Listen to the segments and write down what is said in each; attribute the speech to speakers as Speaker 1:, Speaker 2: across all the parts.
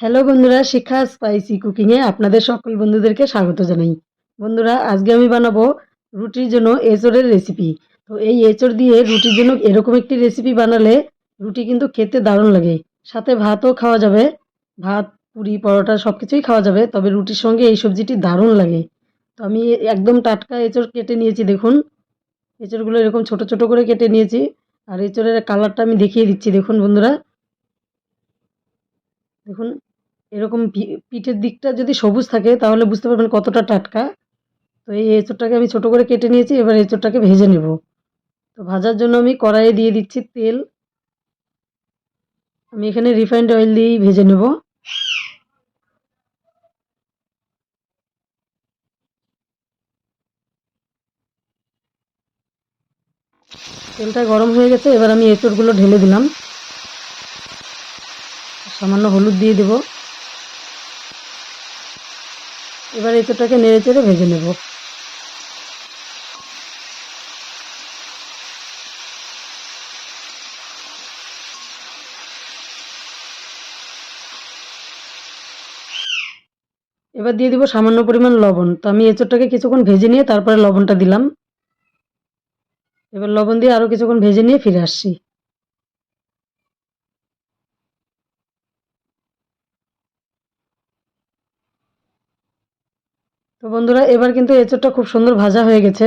Speaker 1: Hello বন্ধুরা শিক্ষা spicy কুকিংয়ে আপনাদের সকল বন্ধুদেরকে স্বাগত জানাই। বন্ধুরা, আজকে আমি বানাবো রুটির জন্য এঁচড়ের রেসিপি তো এই এঁচড় দিয়ে রুটির জন্য এরকম একটি রেসিপি বানালে রুটি কিন্তু খেতে দারুণ লাগে। সাথে ভাতও খাওয়া যাবে। ভাত, পুরি, পরোটা সব কিছুই খাওয়া যাবে, তবে রুটির সঙ্গে এই সবজিটি দারুণ লাগে। তো আমি একদম টাটকা এঁচড় কেটে নিয়েছি, দেখুন। এঁচড়গুলো এরকম ছোট ছোট করে কেটে নিয়েছি, আর এঁচড়ের কালারটা আমি দেখিয়ে দিচ্ছি, দেখুন বন্ধুরা। দেখুন এরকম পিঠের দিকটা যদি সবুজ থাকে, তাহলে বুঝতে পারবেন কতটা টাটকা। তো এই এঁচোড়টাকে আমি ছোট করে কেটে নিয়েছি, এবার এঁচোড়টাকে ভেজে নেব। তো ভাজার জন্য আমি কড়াইয়ে দিয়ে দিচ্ছি তেল। আমি এখানে রিফাইন্ড অয়েল দিয়েই ভেজে নেব। তেলটা গরম হয়ে গেছে, এবার আমি এঁচোড়গুলো ঢেলে দিলাম। সামান্য হলুদ দিয়ে দেব। এবার এঁচোড়টাকে নেড়ে চেড়ে ভেজে নেব। এবার দিয়ে দিব সামান্য পরিমাণ লবণ। তো আমি এঁচোড়টাকে কিছুক্ষণ ভেজে নিয়ে তারপরে লবণটা দিলাম। এবার লবণ দিয়ে আরও কিছুক্ষণ ভেজে নিয়ে ফিরে আসছি। তো বন্ধুরা, এবার কিন্তু এঁচোড়টা খুব সুন্দর ভাজা হয়ে গেছে।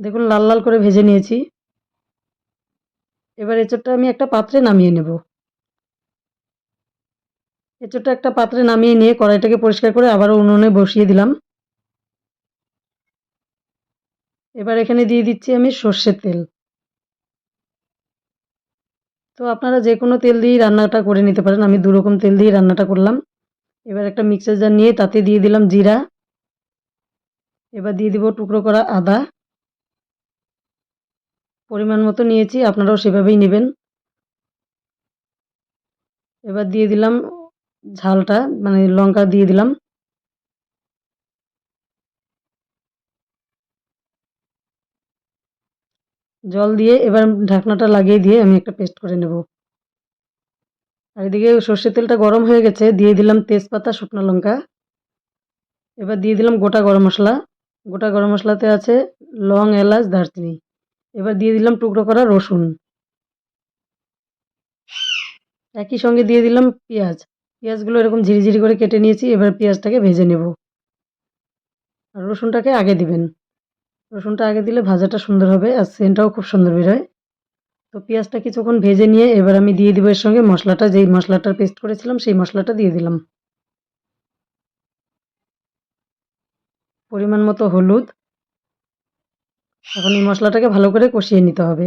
Speaker 1: দেখুন, লাল লাল করে ভেজে নিয়েছি। এবার এঁচোড়টা আমি একটা পাত্রে নামিয়ে নেব। এঁচোড়টা একটা পাত্রে নামিয়ে নিয়ে কড়াইটাকে পরিষ্কার করে আবারও উনুনে বসিয়ে দিলাম। এবার এখানে দিয়ে দিচ্ছি আমি সর্ষের তেল। তো আপনারা যে কোনো তেল দিয়েই রান্নাটা করে নিতে পারেন। আমি দু রকম তেল দিয়ে রান্নাটা করলাম। এবার একটা মিক্সার জার নিয়ে তাতে দিয়ে দিলাম জিরা। এবার দিয়ে দিব টুকরো করা আদা। পরিমাণ মতো নিয়েছি, আপনারাও সেভাবেই নেবেন। এবার দিয়ে দিলাম ঝালটা মানে লঙ্কা দিয়ে দিলাম। জল দিয়ে এবার ঢাকনাটা লাগিয়ে দিয়ে আমি একটা পেস্ট করে নেব। আর এদিকে সর্ষের তেলটা গরম হয়ে গেছে, দিয়ে দিলাম তেজপাতা, শুকনো লঙ্কা। এবার দিয়ে দিলাম গোটা গরম মশলা। গোটা গরম মশলাতে আছে লং এলাচ, দারচিনি। এবার দিয়ে দিলাম টুকরো করা রসুন। একই সঙ্গে দিয়ে দিলাম পেঁয়াজ। পেঁয়াজগুলো এরকম ঝিরিঝিরি করে কেটে নিয়েছি, এবার পেঁয়াজটাকে ভেজে নেব। আর রসুনটাকে আগে দিবেন। রসুনটা আগে দিলে ভাজাটা সুন্দর হবে আর সেন্টটাও খুব সুন্দর বেরোয় তো পেঁয়াজটা কিছুক্ষণ ভেজে নিয়ে এবার আমি দিয়ে দিব এর সঙ্গে মশলাটা। যেই মশলাটার পেস্ট করেছিলাম, সেই মশলাটা দিয়ে দিলাম। পরিমাণ মতো হলুদ। এখন এই মশলাটাকে ভালো করে কষিয়ে নিতে হবে।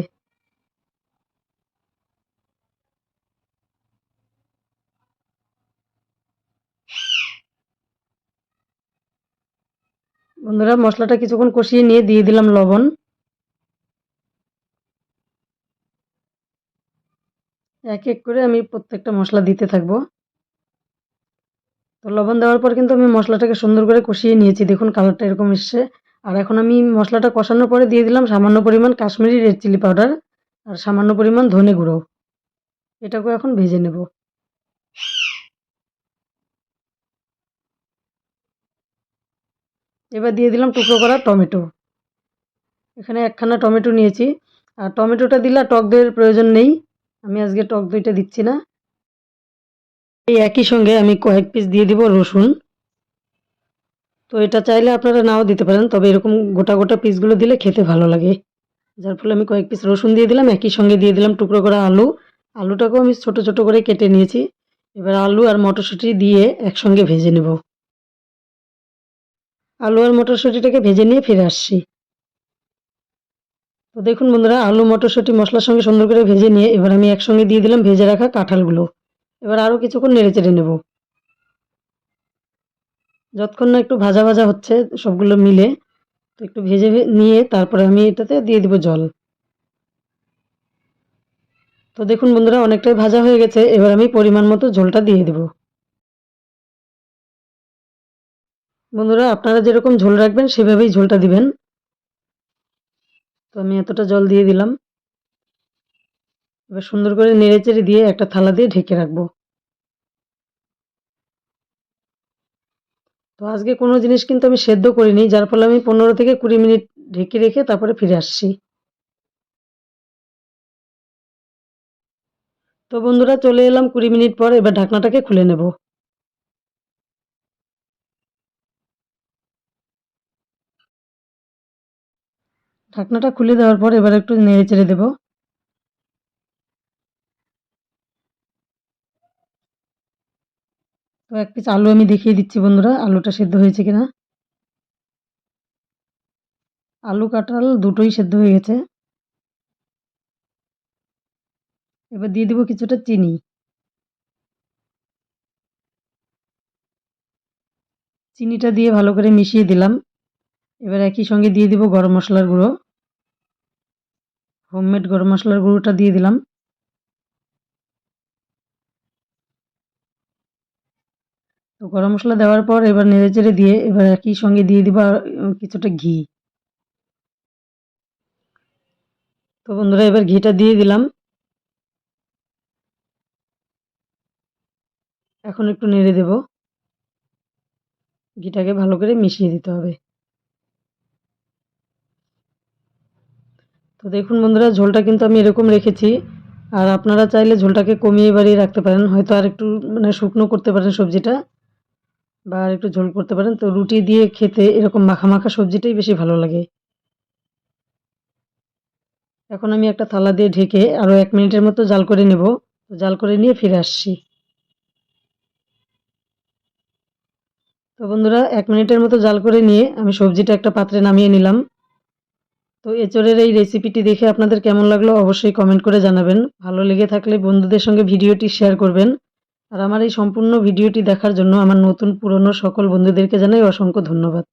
Speaker 1: বন্ধুরা, মশলাটা কিছুক্ষণ কষিয়ে নিয়ে দিয়ে দিলাম লবণ। এক এক করে আমি প্রত্যেকটা মশলা দিতে থাকব। তো লবণ দেওয়ার পর কিন্তু আমি মশলাটাকে সুন্দর করে কষিয়ে নিয়েছি। দেখুন কালারটা এরকম এসছে। আর এখন আমি মশলাটা কষানোর পরে দিয়ে দিলাম সামান্য পরিমাণ কাশ্মীরি রেড চিলি পাউডার আর সামান্য পরিমাণ ধনে গুঁড়ো। এটাকেও এখন ভেজে নেব। এবার দিয়ে দিলাম টুকরো করা টমেটো। এখানে একখানা টমেটো নিয়েছি। আর টমেটোটা দিলে টক দইয়ের প্রয়োজন নেই। আমি আজকে টক দইটা দিচ্ছি না। এই একই সঙ্গে আমি কয়েক পিস দিয়ে দিব রসুন। তো এটা চাইলে আপনারা নাও দিতে পারেন, তবে এরকম গোটা গোটা পিসগুলো দিলে খেতে ভালো লাগে। যার ফলে আমি কয়েক পিস রসুন দিয়ে দিলাম, একই সঙ্গে দিয়ে দিলাম টুকরো করা আলু। আলুটাকেও আমি ছোট ছোট করে কেটে নিয়েছি। এবার আলু আর মটরশুঁটি দিয়ে একসঙ্গে ভেজে নেব। আলু আর মটরশুঁটিটাকে ভেজে নিয়ে ফিরে আসছি। তো দেখুন বন্ধুরা, আলু, মটরশুঁটি, মশলার সঙ্গে সুন্দর করে ভেজে নিয়ে এবার আমি একসঙ্গে দিয়ে দিলাম ভেজে রাখা কাঁঠালগুলো। এবার আরও কিছুক্ষণ নেড়ে চেড়ে নেব। যতক্ষণ না একটু ভাজা ভাজা হচ্ছে সবগুলো মিলে, তো একটু ভেজে নিয়ে তারপরে আমি এটাতে দিয়ে দিব জল। তো দেখুন বন্ধুরা, অনেকটাই ভাজা হয়ে গেছে, এবার আমি পরিমাণ মতো ঝোলটা দিয়ে দেব। বন্ধুরা, আপনারা যেরকম ঝোল রাখবেন সেভাবেই ঝোলটা দিবেন। তো আমি এতটা জল দিয়ে দিলাম। এবার সুন্দর করে নেড়েচেড়ে দিয়ে একটা থালা দিয়ে ঢেকে রাখব। তো আজকে কোনো জিনিস কিন্তু আমি সেদ্ধ করিনি, যার ফলে আমি পনেরো থেকে কুড়ি মিনিট ঢেকে রেখে তারপরে ফিরে আসছি। তো বন্ধুরা, চলে এলাম কুড়ি মিনিট পর, এবার ঢাকনাটাকে খুলে নেব। ঢাকনাটা খুলে দেওয়ার পর এবার একটু নেড়ে চেড়ে দেবো। তো এক পিস আলু আমি দেখিয়ে দিচ্ছি বন্ধুরা, আলুটা সেদ্ধ হয়েছে কিনা। আলু কাঁঠাল দুটোই সেদ্ধ হয়ে গেছে। এবার দিয়ে দিব কিছুটা চিনি। চিনিটা দিয়ে ভালো করে মিশিয়ে দিলাম। এবার একই সঙ্গে দিয়ে দিব গরম মশলার গুঁড়ো। হোমমেড গরম মশলার গুঁড়োটা দিয়ে দিলাম। তো গরম মশলা দেওয়ার পর এবার নেড়ে চেড়ে দিয়ে এবার একই সঙ্গে দিয়ে দিব কিছুটা ঘি। তো বন্ধুরা, এবার ঘিটা দিয়ে দিলাম। এখন একটু নেড়ে দেব। ঘিটাকে ভালো করে মিশিয়ে দিতে হবে। তো দেখুন বন্ধুরা, ঝোলটা কিন্তু আমি এরকম রেখেছি। আর আপনারা চাইলে ঝোলটাকে কমিয়ে বাড়িয়ে রাখতে পারেন। হয়তো আর একটু মানে শুকনো করতে পারেন সবজিটা। বা আর একটু ঝোল করতে পারেন। তো রুটি দিয়ে খেতে এরকম মাখা মাখা সবজিটাই বেশি ভালো লাগে। এখন আমি একটা থালা দিয়ে ঢেকে আরও এক মিনিটের মতো জাল করে নেব। জাল করে নিয়ে ফিরে আসছি। তো বন্ধুরা, এক মিনিটের মতো জাল করে নিয়ে আমি সবজিটা একটা পাত্রে নামিয়ে নিলাম। তো এচোরের এই রেসিপিটি দেখে আপনাদের কেমন লাগল অবশ্যই কমেন্ট করে জানাবেন। ভালো লেগে থাকলে বন্ধুদের সঙ্গে ভিডিওটি শেয়ার করবেন। আর আমার এই সম্পূর্ণ ভিডিওটি দেখার জন্য আমার নতুন পুরনো সকল বন্ধুদেরকে জানাই অসংখ্য ধন্যবাদ।